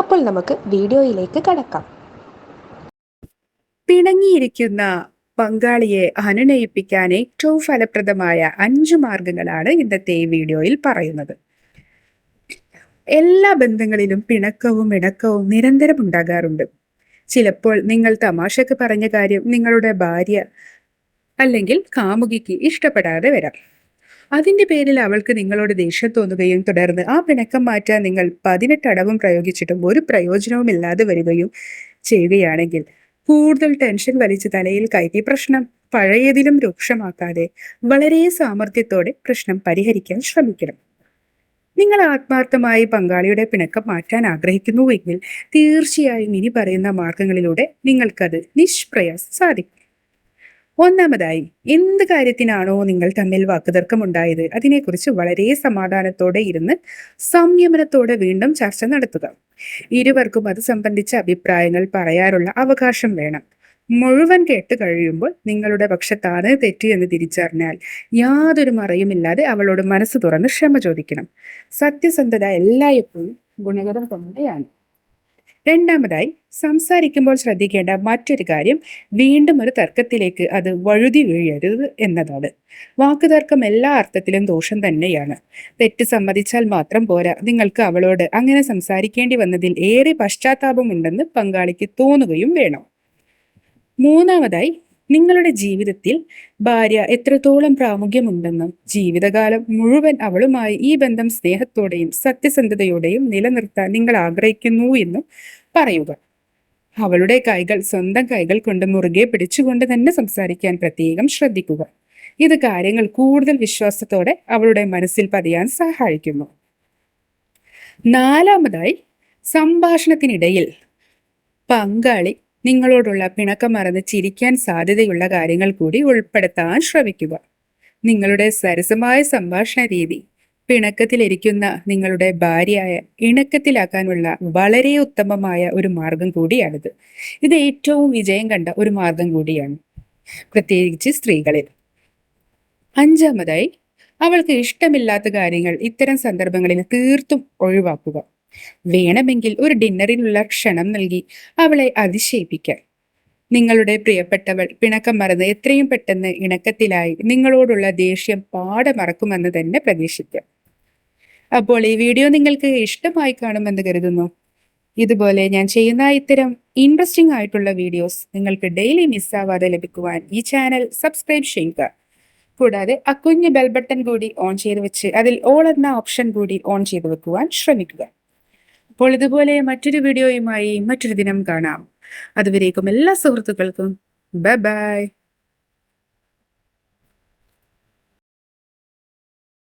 അപ്പോൾ നമുക്ക് വീഡിയോയിലേക്ക് കടക്കാം. പിണങ്ങിയിരിക്കുന്ന പങ്കാളിയെ അനുനയിപ്പിക്കാൻ ഏറ്റവും ഫലപ്രദമായ അഞ്ച് മാർഗങ്ങളാണ് ഇന്നത്തെ വീഡിയോയിൽ പറയുന്നത്. എല്ലാ ബന്ധങ്ങളിലും പിണക്കവും ഇണക്കവും നിരന്തരം ഉണ്ടാകാറുണ്ട്. ചിലപ്പോൾ നിങ്ങൾ തമാശക്ക് പറഞ്ഞ കാര്യം നിങ്ങളുടെ ഭാര്യ അല്ലെങ്കിൽ കാമുകിക്ക് ഇഷ്ടപ്പെടാതെ വരാം. അതിന്റെ പേരിൽ അവൾക്ക് നിങ്ങളോട് ദേഷ്യം തോന്നുകയും തുടർന്ന് ആ പിണക്കം മാറ്റാൻ നിങ്ങൾ പതിനെട്ടടവും പ്രയോഗിച്ചിട്ടും ഒരു പ്രയോജനവുമില്ലാതെ വരികയും ചെയ്യുകയാണെങ്കിൽ കൂടുതൽ ടെൻഷൻ വലിച്ച് തലയിൽ കയറ്റി പ്രശ്നം പഴയതിലും രൂക്ഷമാക്കാതെ വളരെ സാമർഥ്യത്തോടെ പ്രശ്നം പരിഹരിക്കാൻ ശ്രമിക്കണം. നിങ്ങൾ ആത്മാർത്ഥമായി പങ്കാളിയുടെ പിണക്കം മാറ്റാൻ ആഗ്രഹിക്കുന്നുവെങ്കിൽ തീർച്ചയായും ഇനി പറയുന്ന മാർഗങ്ങളിലൂടെ നിങ്ങൾക്കത് നിഷ്പ്രയാസം സാധിക്കും. ഒന്നാമതായി എന്ത് കാര്യത്തിനാണോ നിങ്ങൾ തമ്മിൽ വാക്കുതർക്കമുണ്ടായത്? അതിനെക്കുറിച്ച് വളരെ സമാധാനത്തോടെ ഇരുന്ന് സംയമനത്തോടെ വീണ്ടും ചർച്ച നടത്തുക. ഇരുവർക്കും അത് സംബന്ധിച്ച അഭിപ്രായങ്ങൾ പറയാനുള്ള അവകാശം വേണം. മുഴുവൻ കേട്ട് കഴിയുമ്പോൾ നിങ്ങളുടെ പക്ഷത്താണ് തെറ്റ് എന്ന് തിരിച്ചറിഞ്ഞാൽ യാതൊരു മറയുമില്ലാതെ അവളോട് മനസ്സ് തുറന്ന് ക്ഷമ ചോദിക്കണം. സത്യസന്ധത എല്ലായ്പ്പോഴും ഗുണകരം തന്നെയാണ്. രണ്ടാമതായി സംസാരിക്കുമ്പോൾ ശ്രദ്ധിക്കേണ്ട മറ്റൊരു കാര്യം വീണ്ടും ഒരു തർക്കത്തിലേക്ക് അത് വഴുതി വീഴരുത് എന്നതാണ്. വാക്കുതർക്കം എല്ലാ അർത്ഥത്തിലും ദോഷം തന്നെയാണ്. തെറ്റ് സമ്മതിച്ചാൽ മാത്രം പോരാ. നിങ്ങൾക്ക് അവളോട് അങ്ങനെ സംസാരിക്കേണ്ടി വന്നതിൽ ഏറെ പശ്ചാത്താപമുണ്ടെന്ന് പങ്കാളിക്ക് തോന്നുകയും വേണം. മൂന്നാമതായി നിങ്ങളുടെ ജീവിതത്തിൽ ഭാര്യ എത്രത്തോളം പ്രാമുഖ്യമുണ്ടെന്നും ജീവിതകാലം മുഴുവൻ അവളുമായി ഈ ബന്ധം സ്നേഹത്തോടെയും സത്യസന്ധതയോടെയും നിലനിർത്താൻ നിങ്ങൾ ആഗ്രഹിക്കുന്നു എന്നും പറയുക. അവളുടെ കൈകൾ സ്വന്തം കൈകൾ കൊണ്ട് മുറുകെ പിടിച്ചുകൊണ്ട് തന്നെ സംസാരിക്കാൻ പ്രത്യേകം ശ്രദ്ധിക്കുക. ഇത് കാര്യങ്ങൾ കൂടുതൽ വിശ്വാസത്തോടെ അവളുടെ മനസ്സിൽ പതിയാൻ സഹായിക്കുന്നു. നാലാമതായി സംഭാഷണത്തിനിടയിൽ പങ്കാളി നിങ്ങളോടുള്ള പിണക്കം മറന്ന് ചിരിക്കാൻ സാധ്യതയുള്ള കാര്യങ്ങൾ കൂടി ഉൾപ്പെടുത്താൻ ശ്രമിക്കുക. നിങ്ങളുടെ സരസമായ സംഭാഷണ രീതി പിണക്കത്തിലിരിക്കുന്ന നിങ്ങളുടെ ഭാര്യയായ ഇണക്കത്തിലാക്കാനുള്ള വളരെ ഉത്തമമായ ഒരു മാർഗം കൂടിയാണിത്. ഇത് ഏറ്റവും വിജയം കണ്ട ഒരു മാർഗം കൂടിയാണ്. പ്രത്യേകിച്ച് സ്ത്രീകളിൽ. അഞ്ചാമതായി അവൾക്ക് ഇഷ്ടമില്ലാത്ത കാര്യങ്ങൾ ഇത്തരം സന്ദർഭങ്ങളിൽ തീർത്തും ഒഴിവാക്കുക. വേണമെങ്കിൽ ഒരു ഡിന്നറിനുള്ള ക്ഷണം നൽകി അവളെ അതിശയിപ്പിക്കാൻ. നിങ്ങളുടെ പ്രിയപ്പെട്ടവൾ പിണക്കം മറന്ന് എത്രയും പെട്ടെന്ന് ഇണക്കത്തിലായി നിങ്ങളോടുള്ള ദേഷ്യം പാടെ മറക്കുമെന്ന് തന്നെ പ്രതീക്ഷിക്കാം. അപ്പോൾ ഈ വീഡിയോ നിങ്ങൾക്ക് ഇഷ്ടമായി കാണുമെന്ന് കരുതുന്നു. ഇതുപോലെ ഞാൻ ചെയ്യുന്ന ഇത്തരം ഇൻട്രസ്റ്റിംഗ് ആയിട്ടുള്ള വീഡിയോസ് നിങ്ങൾക്ക് ഡെയിലി മിസ്സാവാതെ ലഭിക്കുവാൻ ഈ ചാനൽ സബ്സ്ക്രൈബ് ചെയ്യുക. കൂടാതെ ആ ബെൽ ബട്ടൺ കൂടി ഓൺ ചെയ്ത് വെച്ച് അതിൽ ഓൾ എന്ന ഓപ്ഷൻ കൂടി ഓൺ ചെയ്ത് വെക്കുവാൻ ശ്രമിക്കുക. അപ്പോൾ ഇതുപോലെ മറ്റൊരു വീഡിയോയുമായി മറ്റൊരു ദിനം കാണാം. അതുവരേക്കും എല്ലാ സുഹൃത്തുക്കൾക്കും ബൈ ബൈ.